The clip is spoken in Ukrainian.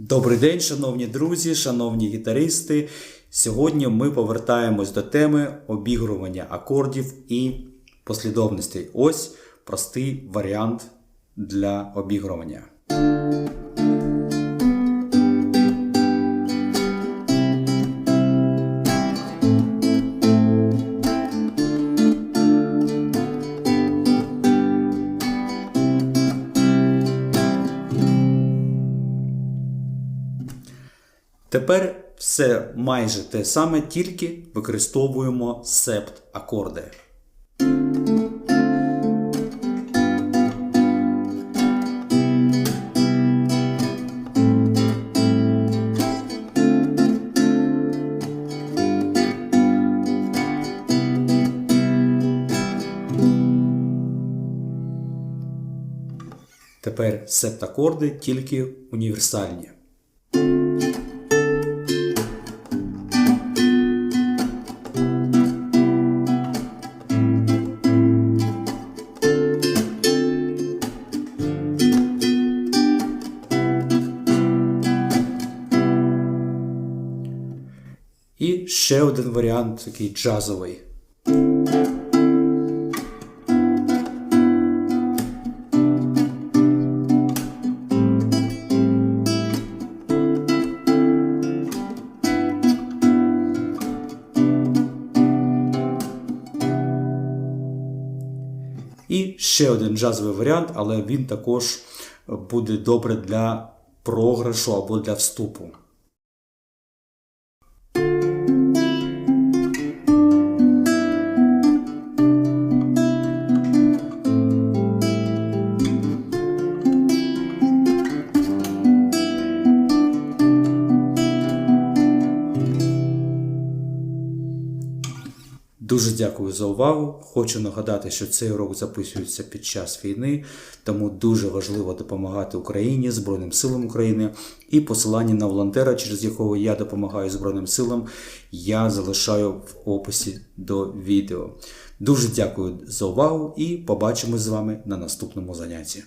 Добрий день, шановні друзі, шановні гітаристи. Сьогодні ми повертаємось до теми обігрування акордів і послідовностей. Ось простий варіант для обігрування. Тепер все майже те саме, тільки використовуємо септ акорди. Тепер септакорди тільки універсальні. І ще один варіант такий джазовий. І ще один джазовий варіант, але він також буде добре для програшу або для вступу. Дуже дякую за увагу. Хочу нагадати, що цей урок записується під час війни, тому дуже важливо допомагати Україні, Збройним силам України і посилання на волонтера, через якого я допомагаю Збройним силам, я залишаю в описі до відео. Дуже дякую за увагу і побачимось з вами на наступному занятті.